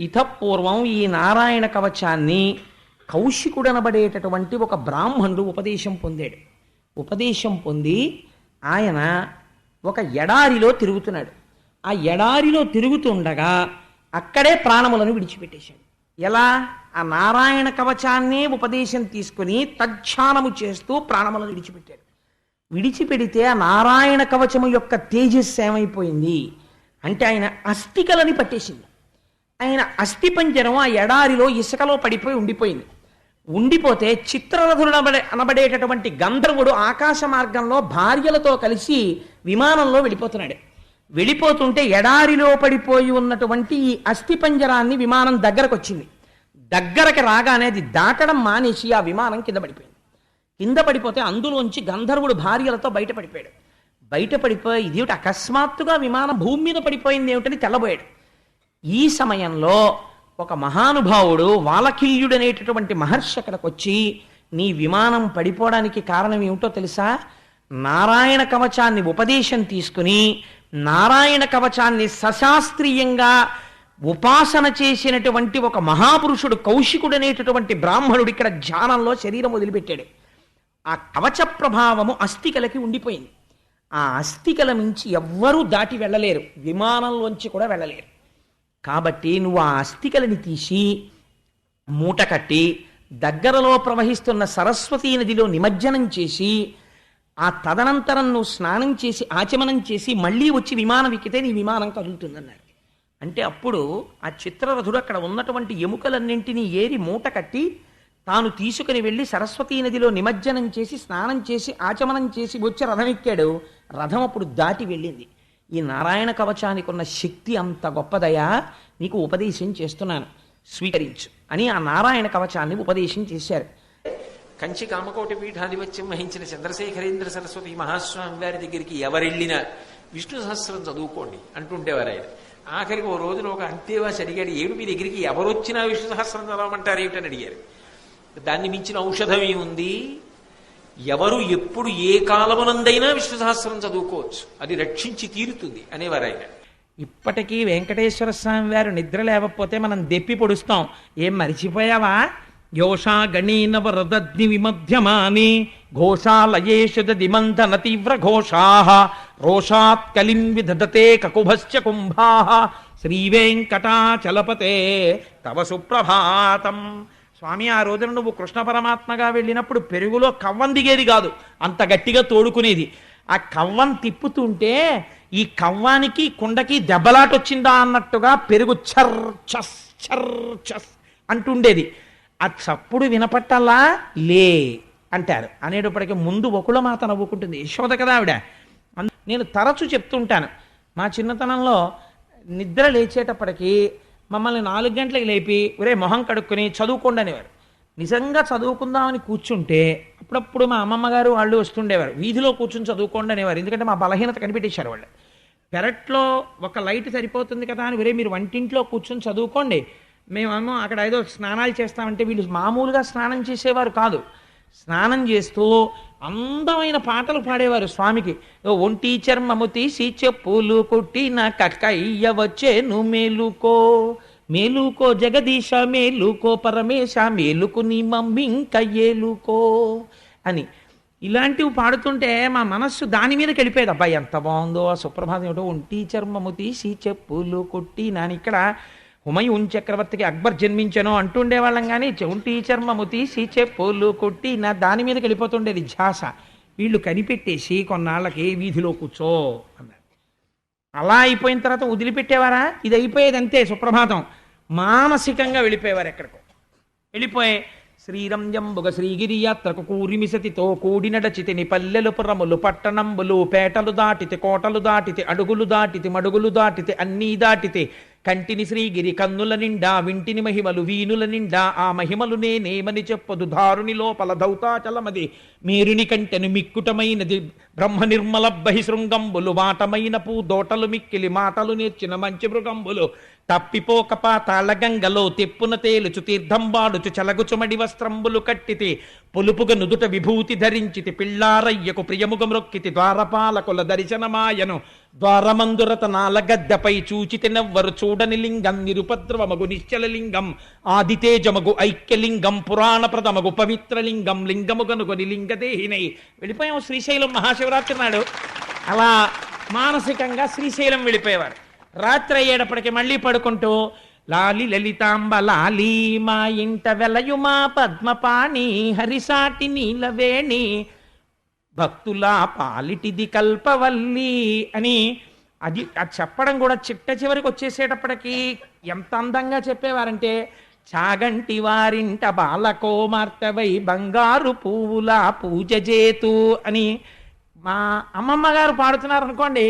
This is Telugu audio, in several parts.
ఇతపూర్వం ఈ నారాయణ కవచాన్ని కౌశికుడనబడేటటువంటి ఒక బ్రాహ్మణుడు ఉపదేశం పొందాడు. ఉపదేశం పొంది ఆయన ఒక ఎడారిలో తిరుగుతున్నాడు. ఆ ఎడారిలో తిరుగుతుండగా అక్కడే ప్రాణములను విడిచిపెట్టేశాడు. ఎలా? ఆ నారాయణ కవచాన్నే ఉపదేశం తీసుకుని తజ్ఞానము చేస్తూ ప్రాణములను విడిచిపెట్టాడు. విడిచిపెడితే ఆ నారాయణ కవచము యొక్క తేజస్సు ఏమైపోయింది? అంటే ఆయన అస్థికలని పట్టేసింది. ఆయన అస్థిపంజరం ఆ ఎడారిలో ఇసుకలో పడిపోయి ఉండిపోయింది. ఉండిపోతే చిత్రరథుడు అనబడేటటువంటి గంధర్వుడు ఆకాశ మార్గంలో భార్యలతో కలిసి విమానంలో వెళ్ళిపోతున్నాడు. వెళ్ళిపోతుంటే ఎడారిలో పడిపోయి ఉన్నటువంటి ఈ అస్థిపంజరాన్ని విమానం దగ్గరకు వచ్చింది దగ్గరకి రాగానే అది దాటడం మానేసి ఆ విమానం కింద పడిపోయింది. కింద పడిపోతే అందులోంచి గంధర్వుడు భార్యలతో బయటపడిపోయాడు బయటపడిపోయి ఇదేమిటి అకస్మాత్తుగా విమానం భూమి మీద పడిపోయింది ఏమిటని తెల్లబోయాడు. ఈ సమయంలో ఒక మహానుభావుడు వాలకిల్యుడనేటటువంటి మహర్షి అక్కడికి వచ్చి నీ విమానం పడిపోవడానికి కారణం ఏమిటో తెలుసా? నారాయణ కవచాన్ని ఉపదేశం తీసుకుని నారాయణ కవచాన్ని సశాస్త్రీయంగా ఉపాసన చేసినటువంటి ఒక మహాపురుషుడు కౌశికుడనేటటువంటి బ్రాహ్మణుడు ఇక్కడ ధ్యానంలో శరీరం వదిలిపెట్టాడు. ఆ కవచ ప్రభావము అస్థికలకి ఉండిపోయింది. ఆ అస్థికల నుంచి ఎవ్వరూ దాటి వెళ్ళలేరు. విమానంలోంచి కూడా వెళ్ళలేరు. కాబట్టి నువ్వు ఆ అస్థికలని తీసి మూట కట్టి దగ్గరలో ప్రవహిస్తున్న సరస్వతీ నదిలో నిమజ్జనం చేసి ఆ తదనంతరం నువ్వు స్నానం చేసి ఆచమనం చేసి మళ్ళీ వచ్చి విమానం ఎక్కితే నీ విమానం కదులుతుందన్నారు. అంటే అప్పుడు ఆ చిత్రరథుడు అక్కడ ఉన్నటువంటి ఎముకలన్నింటినీ ఏరి మూట కట్టి తాను తీసుకుని వెళ్ళి సరస్వతీ నదిలో నిమజ్జనం చేసి స్నానం చేసి ఆచమనం చేసి వచ్చి రథం ఎక్కాడు. రథం అప్పుడు దాటి వెళ్ళింది. ఈ నారాయణ కవచానికి ఉన్న శక్తి అంత గొప్పదయా? నీకు ఉపదేశం చేస్తున్నాను. స్వీకరించు అని ఆ నారాయణ కవచాన్ని ఉపదేశం చేశారు. కంచి కామకోటి పీఠాధిపత్యం వహించిన చంద్రశేఖరేంద్ర సరస్వతి మహాస్వామి వారి దగ్గరికి ఎవరెళ్ళినా విష్ణు సహస్రం చదువుకోండి అంటుండేవారు ఆయన. ఆఖరికి ఓ రోజున ఒక అంతేవాసి అడిగాడు ఏడు మీ దగ్గరికి ఎవరొచ్చినా విష్ణు సహస్రం చదవమంటారు? ఏమిటని అడిగారు. దాన్ని మించిన ఔషధం ఏముంది? ఎవరు ఎప్పుడు ఏ కాలమునందైనా విష్ణు సహస్రం చదువుకోవచ్చు. అది రక్షించి తీరుతుంది అనేవారు ఆయన ఇప్పటికీ వెంకటేశ్వర స్వామి వారు నిద్ర లేకపోతే మనం దెప్పి పొడుస్తాం. ఏం మరిచిపోయావా? యోషా గణీన వరదగ్ని విమధ్యమాని ఘోషాలయేషు దిమంధన తీవ్ర ఘోషా రోషాత్ కలిం విదధతే కకుభశ్చ కుంభా శ్రీవేంకటాచలపతే తవ సుప్రభాతం. స్వామి ఆ రోజున నువ్వు కృష్ణ పరమాత్మగా వెళ్ళినప్పుడు పెరుగులో కవ్వం దిగేది కాదు. అంత గట్టిగా తోడుకునేది. ఆ కవ్వం తిప్పుతుంటే ఈ కవ్వానికి కుండకి దెబ్బలాట వచ్చిందా అన్నట్టుగా పెరుగు చర్ చస్ చర్ చస్ అంటుండేది. ఆ చప్పుడు వినపట్టల్లా? లే అంటారు. అనేటప్పటికీ ముందు ఒకళ్ళ మాత నవ్వుకుంటుంది. యశోద కదా ఆవిడ. నేను తరచు చెప్తుంటాను. మా చిన్నతనంలో నిద్ర లేచేటప్పటికీ మమ్మల్ని నాలుగు గంటలకు లేపి ఒరే మొహం కడుక్కొని చదువుకోండి అనేవారు. నిజంగా చదువుకుందామని కూర్చుంటే అప్పుడప్పుడు మా అమ్మమ్మ గారు వాళ్ళు వస్తుండేవారు. వీధిలో కూర్చుని చదువుకోండి అనేవారు. ఎందుకంటే మా బలహీనత కనిపెట్టేశారు వాళ్ళు. పెరట్లో ఒక లైట్ సరిపోతుంది కదా అని ఒరే మీరు వంటింట్లో కూర్చొని చదువుకోండి. మేమేమో అక్కడ ఏదో స్నానాలు చేస్తామంటే వీళ్ళు మామూలుగా స్నానం చేసేవారు కాదు. స్నానం చేస్తూ అందమైన పాటలు పాడేవారు స్వామికి. ఒంటి చర్మము తీసి చెప్పులు కొట్టి నా కక్కయ్య వచ్చేను మేలుకో. మేలుకో జగదీశ మేలుకో పరమేశ మేలుకు నీ మమ్మీ ఏలుకో. అని. ఇలాంటివి పాడుతుంటే మా మనస్సు దాని మీద వెళ్ళిపోయేది అబ్బాయి ఎంత బాగుందో ఆ సుప్రభాతం ఏమిటో. ఒంటి చర్మము తీసి చెప్పులు కొట్టి నాని ఇక్కడ హుమయూన్ చక్రవర్తికి అక్బర్ జన్మించను అంటుండేవాళ్ళం కానీ ఒంటి చర్మము తీసి చెప్పులు కొట్టి నా దాని మీదకి వెళ్ళిపోతుండేది ఝాస. వీళ్ళు కనిపెట్టేసి కొన్నాళ్ళకి వీధిలో కూర్చో అన్నారు. అలా అయిపోయిన తర్వాత వదిలిపెట్టేవారా? ఇది అయిపోయేది అంతే సుప్రభాతం. మానసికంగా వెళ్ళిపోయేవారు ఎక్కడికో. వెళ్ళిపోయే శ్రీరంజంబుగ శ్రీగిరి యాత్రకు కూరిమిసతితో కూడినడచితిని పల్లెలు పురములు పట్టణంబులు పేటలు దాటితే కోటలు దాటితే అడుగులు దాటితే మడుగులు దాటితే అన్నీ దాటితే. కంటిని శ్రీగిరి కన్నుల నిండా వింటిని మహిమలు వీనుల నిండా ఆ మహిమలు నేనేమని చెప్పదు. దారుని లోపల దౌతాచలమది. మేరుని కంటెను మిక్కుటమైనది. బ్రహ్మ నిర్మల బహిశృంగంబులు వాటమైన పూ దోటలు మిక్కిలి మాటలు నేర్చిన మంచి మృగంబులు. తప్పిపోక పాతాళ గంగలో తెప్పున తేలుచు తీర్థం వాడుచు చలగుచుమడి వస్త్రంబులు కట్టితే. పొలుపుగ నుదుట విభూతి ధరించితి పిళ్ళారయ్యకు ప్రియముగ మ్రొక్కితి ద్వారపాలకుల దర్శనమాయను. ద్వారమందురత నాలగద్దపై చూచితి నవ్వరు చూడని లింగం నిరుపద్రవమగు నిశ్చల లింగం ఆదితేజమగు ఐక్యలింగం పురాణప్రదమగు పవిత్రలింగం లింగముగనుగొని లింగదేహినై. వెళ్ళిపోయాం శ్రీశైలం మహాశివరాత్రి నాడు. అలా మానసికంగా శ్రీశైలం వెళ్ళిపోయేవారు. రాత్రి అయ్యేటప్పటికి మళ్ళీ పడుకుంటూ లాలి లలితాంబ లాలి మా ఇంట వెలయుమా పద్మపాణి హరిసాటి నీలవేణి భక్తుల పాలిటిది కల్పవల్లి అని అది అది చెప్పడం కూడా చిట్ట చివరికి వచ్చేసేటప్పటికి ఎంత అందంగా చెప్పేవారంటే చాగంటి వారింట బాలకోమార్తెవై బంగారు పువ్వులా పూజ చేతు అని మా అమ్మమ్మ గారు పాడుతున్నారు అనుకోండి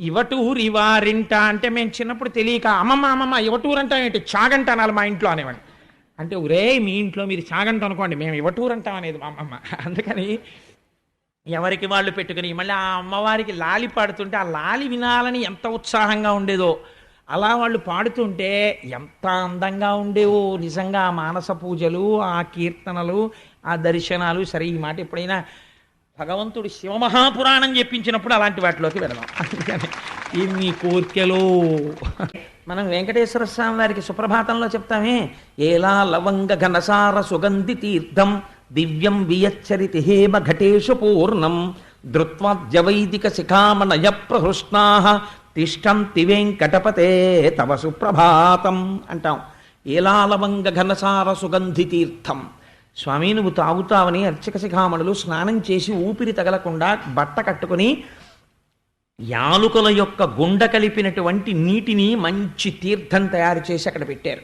ఇవటూరి వారింట అంటే మేము చిన్నప్పుడు తెలియక అమ్మమ్మ అమ్మమ్మ ఇవటూరు అంటాం ఏంటి? చాగంట అనాలి మా ఇంట్లో అనేవాడిని. అంటే ఒరే మీ ఇంట్లో మీరు చాగంట అనుకోండి మేము ఇవటూరు అంటాం అనేది మా అమ్మమ్మ. అందుకని ఎవరికి వాళ్ళు పెట్టుకుని మళ్ళీ ఆ అమ్మవారికి లాలి పాడుతుంటే ఆ లాలి వినాలని ఎంత ఉత్సాహంగా ఉండేదో అలా వాళ్ళు పాడుతుంటే ఎంత అందంగా ఉండేవో నిజంగా ఆ మానస పూజలు ఆ కీర్తనలు ఆ దర్శనాలు సరే ఈ మాట ఎప్పుడైనా భగవంతుడు శివమహాపురాణం చెప్పించినప్పుడు అలాంటి వాటిలోకి వెళదాం. అందుకని ఇన్ని కోర్కెలు. మనం వెంకటేశ్వర స్వామి వారికి సుప్రభాతంలో చెప్తామే ఏలా లవంగ ఘనసార సుగంధి తీర్థం దివ్యం వియచ్చరితి హేమ ఘటేషు పూర్ణం ధృత్వాద్యవైదిక శిఖామణయ ప్రహృష్ణా తిష్టంతి వెంకటపతే తవ సుప్రభాతం అంటాం. ఏలా లవంగ ఘనసార సుగంధి తీర్థం స్వామి నువ్వు తాగుతావని అర్చక శిఖామణులు స్నానం చేసి ఊపిరి తగలకుండా బట్ట కట్టుకుని యాలుకల యొక్క గుండ కలిపినటువంటి నీటిని మంచి తీర్థం తయారు చేసి అక్కడ పెట్టారు.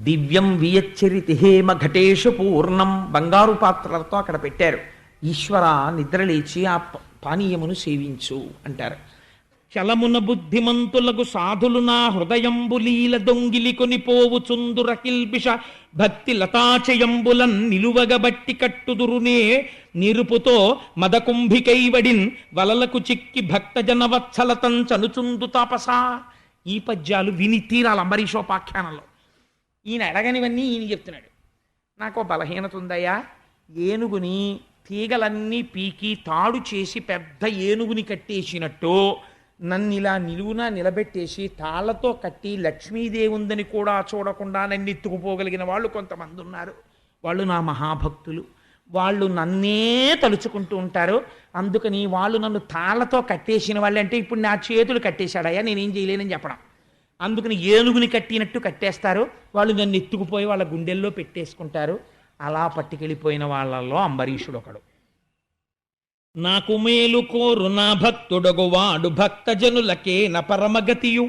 దివ్యం వియచ్చరితి హేమ ఘటేషు పూర్ణం బంగారు పాత్రలతో అక్కడ పెట్టారు. ఈశ్వర నిద్రలేచి ఆ పానీయమును సేవించు అంటారు. చలమున బుద్ధిమంతులకు సాధులు నా హృదయంబులీల దొంగిలి కొనిపోవు చుందుర భక్తి లతాచయంబులన్ నిలువగబట్టి కట్టుదురునే నిరుపుతో మదకుంభికైవడిన్ వలలకు చిక్కి భక్తజన వత్సలతం చనుచుందు తాపసా. ఈ పద్యాలు విని తీరాలి అంబరీషోపాఖ్యానంలో. ఈయన అడగనివన్నీ ఈయన చెప్తున్నాడు. నాకు బలహీనత ఉందయ్యా. ఏనుగుని తీగలన్నీ పీకి తాడు చేసి పెద్ద ఏనుగుని కట్టేసినట్టు నన్ను ఇలా నిలువున నిలబెట్టేసి తాళ్ళతో కట్టి లక్ష్మీదేవి ఉందని కూడా చూడకుండా నన్ను ఎత్తుకుపోగలిగిన వాళ్ళు కొంతమంది ఉన్నారు. వాళ్ళు నా మహాభక్తులు. వాళ్ళు నన్నే తలుచుకుంటూ ఉంటారు. అందుకని వాళ్ళు నన్ను తాళ్ళతో కట్టేసిన వాళ్ళు అంటే ఇప్పుడు నా చేతులు కట్టేశాడయ్యా నేనేం చేయలేనని చెప్పడం. అందుకని ఏనుగుని కట్టినట్టు కట్టేస్తారు. వాళ్ళు నన్ను ఎత్తుకుపోయి వాళ్ళ గుండెల్లో పెట్టేసుకుంటారు. అలా పట్టుకెళ్ళిపోయిన వాళ్ళల్లో అంబరీషుడు ఒకడు నాకు మేలు కోరు నా భక్తుడగువాడు భక్తజనులకే న పరమగతియు.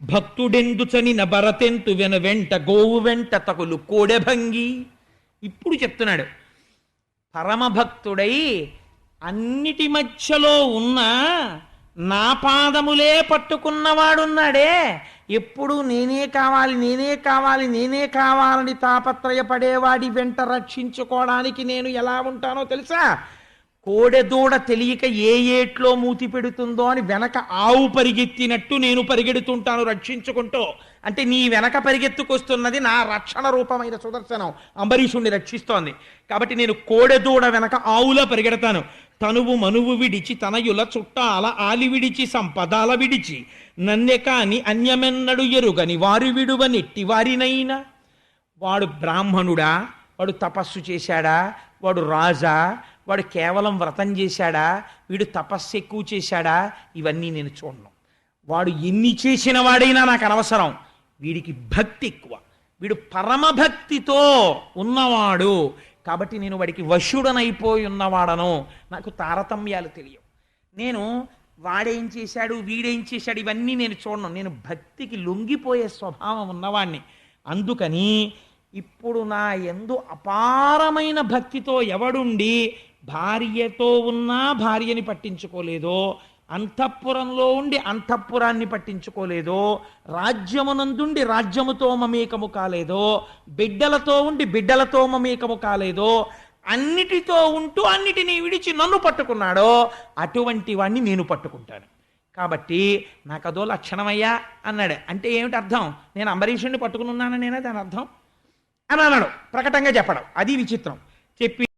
భక్తుడెందుచని న భరతెంతు వెన వెంట గోవు వెంట తగులు కోడెభంగి ఇప్పుడు చెప్తున్నాడు పరమభక్తుడై అన్నిటి మధ్యలో ఉన్న నా పాదములే పట్టుకున్నవాడున్నాడే. ఎప్పుడు నేనే కావాలి నేనే కావాలి నేనే కావాలని తాపత్రయపడేవాడి వెంట రక్షించుకోవడానికి నేను ఎలా ఉంటానో తెలుసా? కోడెదూడ తెలియక ఏ ఏట్లో మూతి పెడుతుందో అని వెనక ఆవు పరిగెత్తినట్టు నేను పరిగెడుతుంటాను రక్షించుకుంటూ. అంటే నీ వెనక పరిగెత్తుకొస్తున్నది నా రక్షణ రూపమైన సుదర్శనం. అంబరీషుణ్ణి రక్షిస్తోంది. కాబట్టి నేను కోడెదూడ వెనక ఆవులా పరిగెడతాను. తనువు మనువు విడిచి తనయుల చుట్టాల ఆలి విడిచి సంపదాల విడిచి నన్నె కాని అన్యమెన్నడు ఎరుగని వారి విడువ నెట్టి వారినైనా. వాడు బ్రాహ్మణుడా? వాడు తపస్సు చేశాడా? వాడు రాజా? వాడు కేవలం వ్రతం చేశాడా? వీడు తపస్సు ఎక్కువ చేశాడా? ఇవన్నీ నేను చూడను. వాడు ఎన్ని చేసిన వాడైనా నాకు అనవసరం. వీడికి భక్తి ఎక్కువ. వీడు పరమభక్తితో ఉన్నవాడు. కాబట్టి నేను వాడికి వశుడనైపోయి ఉన్నవాడను. నాకు తారతమ్యాలు తెలియవు. నేను వాడేం చేశాడు వీడేం చేశాడు ఇవన్నీ నేను చూడను. నేను భక్తికి లొంగిపోయే స్వభావం ఉన్నవాణ్ణి. అందుకని ఇప్పుడు నా ఎందు అపారమైన భక్తితో ఎవడుండి భార్యతో ఉన్నా భార్యని పట్టించుకోలేదో అంతఃపురంలో ఉండి అంతఃపురాన్ని పట్టించుకోలేదో రాజ్యమునందుండి రాజ్యముతో మమేకము కాలేదో బిడ్డలతో ఉండి బిడ్డలతో మమేకము కాలేదో అన్నిటితో ఉంటూ అన్నిటినీ విడిచి నన్ను పట్టుకున్నాడో అటువంటి వాణ్ణి నేను పట్టుకుంటాను. కాబట్టి నాకు అదో లక్షణమయ్యా అన్నాడు. అంటే ఏమిటి అర్థం? నేను అంబరీషుణ్ణి పట్టుకుని ఉన్నాననేనా దాని అర్థం? అని అన్నాడు. ప్రకటంగా చెప్పడం. అది విచిత్రం. చెప్పి